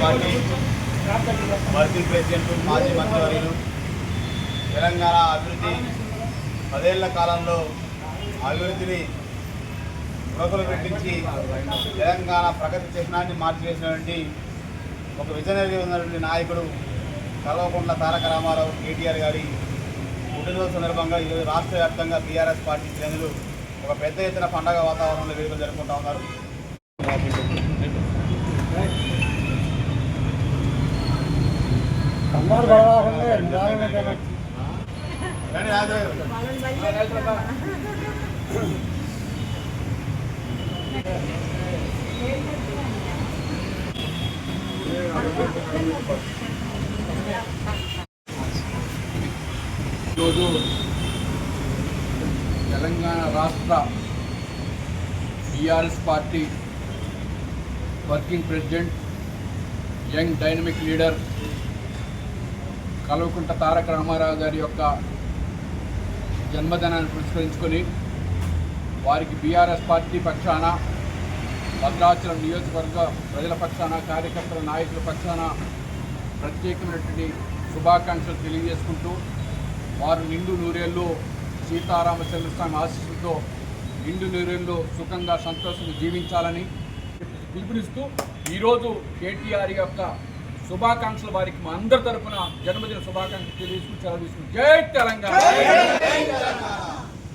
Party working president మాజీ మంత్రివర్యులు తెలంగాణ అభివృద్ధి పదేళ్ళ కాలంలో అభివృద్ధిని పురకులు పెట్టించి తెలంగాణ ప్రగతి చిహ్నాన్ని మార్చివేసినటువంటి ఒక విజనరీ ఉన్నటువంటి నాయకుడు కల్వకుంట్ల తారక రామారావు కేటీఆర్ గారి పుట్టినరోజు సందర్భంగా ఈరోజు రాష్ట్ర వ్యాప్తంగా బీఆర్ఎస్ పార్టీ శ్రేణులు ఒక పెద్ద ఎత్తున పండగ వాతావరణంలో వేడుకలు జరుపుకుంటా ఉన్నారు. ఈరోజు తెలంగాణ రాష్ట్ర TRS party working president young dynamic leader Kalvakuntla Taraka Rama Rao గారి యొక్క జన్మదినాన్ని పురస్కరించుకొని వారికి బీఆర్ఎస్ పార్టీ పక్షాన భద్రాచలం నియోజకవర్గ ప్రజల పక్షాన కార్యకర్తల నాయకుల పక్షాన ప్రత్యేకమైనటువంటి శుభాకాంక్షలు తెలియజేసుకుంటూ వారు నిండు నూరేళ్ళు సీతారామ స్వామి ఆశీస్సులతో నిండు నూరేళ్ళు సుఖంగా సంతోషంగా జీవించాలని పిలుపునిస్తూ ఈరోజు కేటీఆర్ యొక్క శుభాకాంక్షలు వారికి మా అందరి తరఫున జన్మదిన శుభాకాంక్షలు తెలియజేసుకుని సెలవు తీసుకుని జై తెలంగాణ.